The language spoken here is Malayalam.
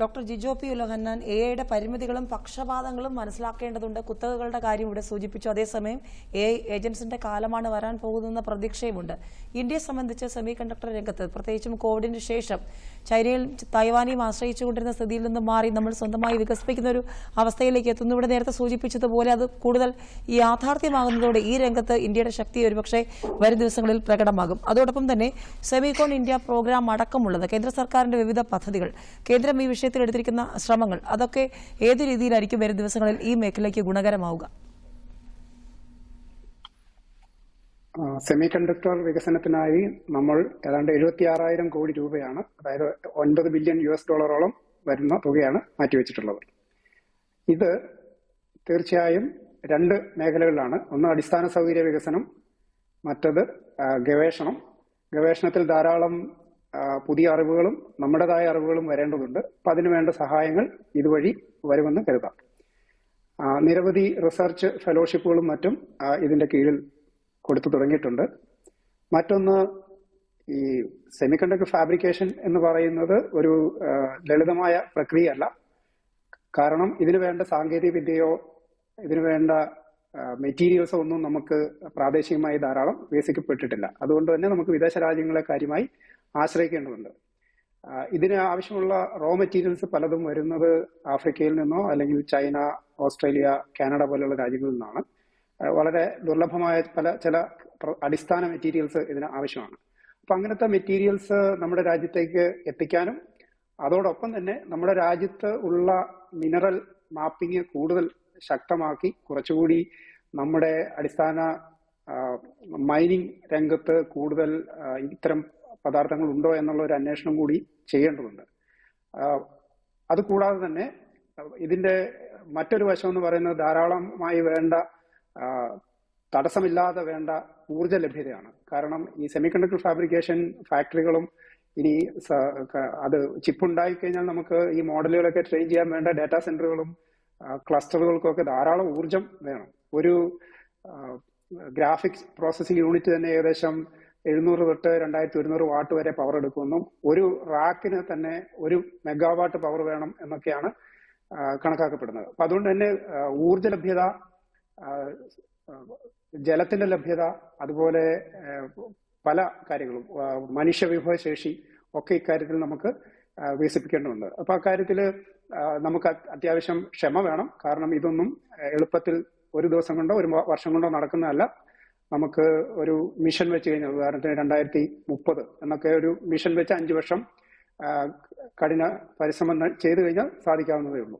Doctor Jijo P Ulahannan A ഐയുടെ പരിമിതികളും പക്ഷപാതങ്ങളും മനസ്സിലാക്കേണ്ടതുണ്ട്. കുത്തകകളുടെ കാര്യം ഇവിടെ സൂചിപ്പിച്ചു. അതേസമയം എ ഐ ഏജൻസിന്റെ കാലമാണ് വരാൻ പോകുന്നതെന്ന പ്രതീക്ഷയുമുണ്ട്. ഇന്ത്യയെ സംബന്ധിച്ച് സെമി കണ്ടക്ടർ രംഗത്ത് പ്രത്യേകിച്ചും കോവിഡിന് ശേഷം ചൈനയിൽ തൈവാനെയും ആശ്രയിച്ചുകൊണ്ടിരുന്ന സ്ഥിതിയിൽ നിന്ന് മാറി നമ്മൾ സ്വന്തമായി വികസിപ്പിക്കുന്ന ഒരു അവസ്ഥയിലേക്ക് എത്തുന്നു. ഇവിടെ നേരത്തെ സൂചിപ്പിച്ചതുപോലെ അത് കൂടുതൽ യാഥാർത്ഥ്യമാകുന്നതോടെ ഈ രംഗത്ത് ഇന്ത്യയുടെ ശക്തി ഒരുപക്ഷെ വരും ദിവസങ്ങളിൽ പ്രകടമാകും. അതോടൊപ്പം തന്നെ സെമികോൺ ഇന്ത്യ പ്രോഗ്രാം അടക്കമുള്ളത് കേന്ദ്ര സർക്കാരിന്റെ വിവിധ പദ്ധതികൾ. കേന്ദ്രം ഈ വിഷയത്തിൽ എടുത്തിരിക്കുന്ന ശ്രമങ്ങൾ അതൊക്കെ ഏത് രീതിയിലായിരിക്കും വരും ദിവസങ്ങളിൽ ഈ മേഖലയ്ക്ക് ഗുണകരമാവുക? സെമി കണ്ടക്ടർ വികസനത്തിനായി നമ്മൾ ഏതാണ്ട് എഴുപത്തി ആറായിരം കോടി രൂപയാണ് അതായത് ഒൻപത് ബില്യൺ യു എസ് ഡോളറോളം വരുന്ന തുകയാണ് മാറ്റിവെച്ചിട്ടുള്ളത്. ഇത് തീർച്ചയായും രണ്ട് മേഖലകളിലാണ്. ഒന്ന് അടിസ്ഥാന സൗകര്യ വികസനം മറ്റത് ഗവേഷണം. ഗവേഷണത്തിൽ ധാരാളം പുതിയ അറിവുകളും നമ്മുടേതായ അറിവുകളും വരേണ്ടതുണ്ട്. അപ്പൊ അതിനുവേണ്ട സഹായങ്ങൾ ഇതുവഴി വരുമെന്ന് കരുതാം. നിരവധി റിസർച്ച് ഫെലോഷിപ്പുകളും മറ്റും ഇതിന്റെ കീഴിൽ കൊടുത്തു തുടങ്ങിയിട്ടുണ്ട്. മറ്റൊന്ന് ഈ സെമി കണ്ടക്ടർ ഫാബ്രിക്കേഷൻ എന്ന് പറയുന്നത് ഒരു ലളിതമായ പ്രക്രിയ അല്ല കാരണം ഇതിനു വേണ്ട സാങ്കേതിക വിദ്യയോ ഇതിനു വേണ്ട മെറ്റീരിയൽസോ ഒന്നും നമുക്ക് പ്രാദേശികമായി ധാരാളം വികസിക്കപ്പെട്ടിട്ടില്ല. അതുകൊണ്ട് തന്നെ നമുക്ക് വിദേശ രാജ്യങ്ങളെ കാര്യമായി ആശ്രയിക്കേണ്ടതുണ്ട്. ഇതിന് ആവശ്യമുള്ള റോ മെറ്റീരിയൽസ് പലതും വരുന്നത് ആഫ്രിക്കയിൽ നിന്നോ അല്ലെങ്കിൽ ചൈന ഓസ്ട്രേലിയ കാനഡ പോലെയുള്ള രാജ്യങ്ങളിൽ നിന്നാണ്. വളരെ ദുർലഭമായ പല ചില അടിസ്ഥാന മെറ്റീരിയൽസ് ഇതിന് ആവശ്യമാണ്. അപ്പൊ അങ്ങനത്തെ മെറ്റീരിയൽസ് നമ്മുടെ രാജ്യത്തേക്ക് എത്തിക്കാനും അതോടൊപ്പം തന്നെ നമ്മുടെ രാജ്യത്ത് ഉള്ള മിനറൽ മാപ്പിംഗ് കൂടുതൽ ശക്തമാക്കി കുറച്ചുകൂടി നമ്മുടെ അടിസ്ഥാന മൈനിങ് രംഗത്ത് കൂടുതൽ ഇത്തരം പദാർത്ഥങ്ങൾ ഉണ്ടോ എന്നുള്ള ഒരു അന്വേഷണം കൂടി ചെയ്യേണ്ടതുണ്ട്. അതുകൂടാതെ തന്നെ ഇതിന്റെ മറ്റൊരു വശം എന്ന് പറയുന്നത് ധാരാളമായി വേണ്ട തടസ്സമില്ലാതെ വേണ്ട ഊർജ ലഭ്യതയാണ്. കാരണം ഈ സെമി കണ്ടക്ടർ ഫാബ്രിക്കേഷൻ ഫാക്ടറികളും ഇനി അത് ചിപ്പ് ഉണ്ടായി കഴിഞ്ഞാൽ നമുക്ക് ഈ മോഡലുകളൊക്കെ ട്രെയിൻ ചെയ്യാൻ വേണ്ട ഡാറ്റാ സെന്ററുകളും ക്ലസ്റ്ററുകൾക്കും ഒക്കെ ധാരാളം ഊർജം വേണം. ഒരു ഗ്രാഫിക്സ് പ്രോസസ്സിംഗ് യൂണിറ്റ് തന്നെ ഏകദേശം എഴുന്നൂറ് തൊട്ട് രണ്ടായിരത്തി ഒരുന്നൂറ് വാട്ട് വരെ പവർ എടുക്കുമെന്നും ഒരു റാക്കിന് തന്നെ ഒരു മെഗാവാട്ട് പവർ വേണം എന്നൊക്കെയാണ് കണക്കാക്കപ്പെടുന്നത്. അപ്പൊ അതുകൊണ്ട് തന്നെ ഊർജ ഊർജ ലഭ്യത ജലത്തിന്റെ ലഭ്യത അതുപോലെ പല കാര്യങ്ങളും മനുഷ്യ വിഭവശേഷി ഒക്കെ ഇക്കാര്യത്തിൽ നമുക്ക് വികസിപ്പിക്കേണ്ടതുണ്ട്. അപ്പൊ അക്കാര്യത്തിൽ നമുക്ക് അത്യാവശ്യം ക്ഷമ വേണം. കാരണം ഇതൊന്നും എളുപ്പത്തിൽ ഒരു ദിവസം കൊണ്ടോ ഒരു വർഷം കൊണ്ടോ നടക്കുന്നതല്ല. നമുക്ക് ഒരു മിഷൻ വെച്ച് കഴിഞ്ഞാൽ ഉദാഹരണത്തിന് രണ്ടായിരത്തി മുപ്പത് എന്നൊക്കെ ഒരു മിഷൻ വെച്ച് അഞ്ചു വർഷം കഠിന പരിശ്രമം ചെയ്തു കഴിഞ്ഞാൽ സാധിക്കാവുന്നതേ ഉള്ളൂ.